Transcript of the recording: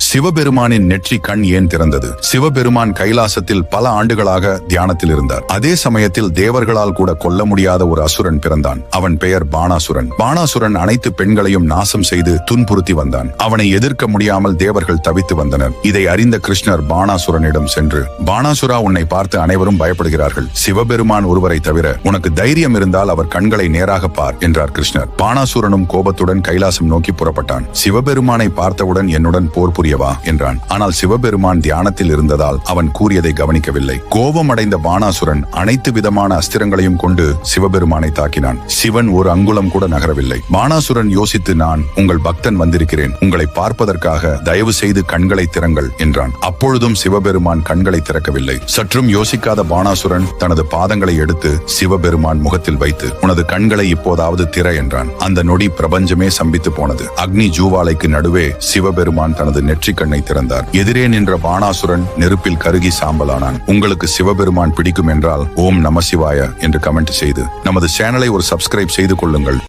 சிவபெருமானின் நெற்றி கண் ஏன் திறந்தது? சிவபெருமான் கைலாசத்தில் பல ஆண்டுகளாக தியானத்தில் இருந்தார். அதே சமயத்தில் தேவர்களால் கூட கொல்ல முடியாத ஒரு அசுரன் பிறந்தான். அவன் பெயர் பாணாசுரன். பாணாசுரன் அனைத்து பெண்களையும் நாசம் செய்து துன்புறுத்தி வந்தான். அவனை எதிர்க்க முடியாமல் தேவர்கள் தவித்து வந்தனர். இதை அறிந்த கிருஷ்ணர் பாணாசுரனிடம் சென்று பாணாசுரா உன்னை பார்த்து அனைவரும் பயப்படுகிறார்கள். சிவபெருமான் ஒருவரை தவிர உனக்கு தைரியம் இருந்தால் அவர் கண்களை நேராக பார் என்றார் கிருஷ்ணர். பாணாசுரனும் கோபத்துடன் கைலாசம் நோக்கி புறப்பட்டான். சிவபெருமானை பார்த்தவுடன் என்னுடன் போர் கூறியவா? என்றான். ஆனால் சிவபெருமான் தியானத்தில் இருந்ததால் அவன் கூறியதை கவனிக்கவில்லை. கோபமடைந்த பாணாசுரன் அனைத்து விதமான அஸ்திரங்களையும் கொண்டு சிவபெருமானை தாக்கினான். சிவன் ஒரு அங்குலம் கூட நகரவில்லை. பாணாசுரன் யோசித்து நான் உங்கள் பக்தன் வந்திருக்கிறேன். உங்களை பார்ப்பதற்காக தயவு செய்து கண்களை திறங்கள் என்றான். அப்பொழுதும் சிவபெருமான் கண்களை திறக்கவில்லை. சற்றும் யோசிக்காத பாணாசுரன் தனது பாதங்களை எடுத்து சிவபெருமான் முகத்தில் வைத்து உனது கண்களை இப்போதாவது திற என்றான். அந்த நொடி பிரபஞ்சமே சம்பித்து போனது. அக்னி ஜூவாலைக்கு நடுவே சிவபெருமான் தனது வெற்றி கண்ணை திறந்தார். எதிரே நின்ற பாணாசுரன் நெருப்பில் கருகி சாம்பலானான். உங்களுக்கு சிவபெருமான் பிடிக்கும் என்றால் ஓம் நமசிவாய என்று கமெண்ட் செய்து நமது சேனலை ஒரு சப்ஸ்கிரைப் செய்து கொள்ளுங்கள்.